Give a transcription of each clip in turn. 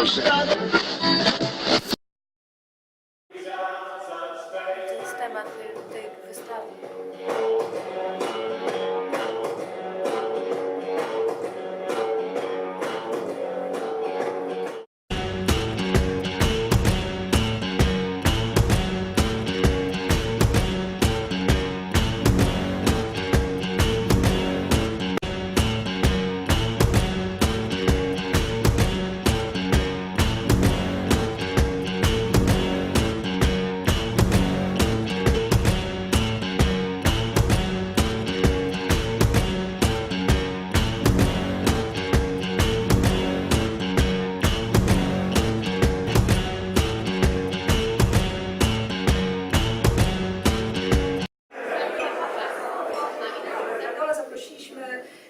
jest temat tej wystawy.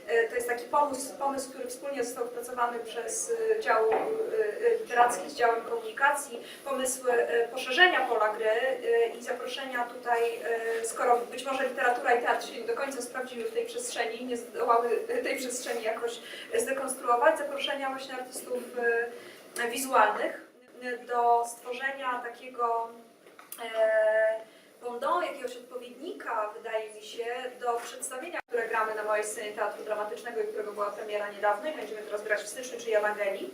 E, to jest taki pomysł, pomysł, który wspólnie został wypracowany przez e, dział e, literacki z działem komunikacji, pomysł poszerzenia pola gry i zaproszenia tutaj, skoro być może literatura i teatr się nie do końca sprawdziły w tej przestrzeni, nie zdołały tej przestrzeni jakoś zdekonstruować, zaproszenia właśnie artystów wizualnych do stworzenia takiego Pendant, jakiegoś odpowiednika, wydaje mi się, do przedstawienia, gramy na małej scenie Teatru Dramatycznego którego była premiera niedawno i będziemy teraz grać w styczniu, czyli Ewangelii,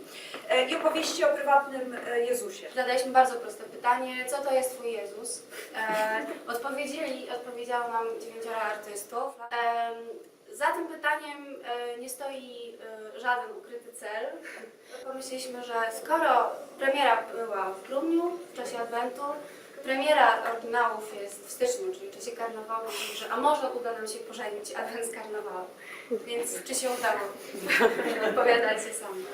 e, i opowieści o prywatnym e, Jezusie. Zadaliśmy bardzo proste pytanie, co to jest Twój Jezus? E, odpowiedzieli, odpowiedziało nam dziewięcioro artystów. Za tym pytaniem nie stoi żaden ukryty cel. Pomyśleliśmy, że skoro premiera była w grudniu, w czasie Adwentu, premiera oryginałów jest w styczniu, czyli w czasie karnawału, że a może uda nam się pożenić Adwent z karnawałem. Więc czy się udało? Odpowiadajcie sami.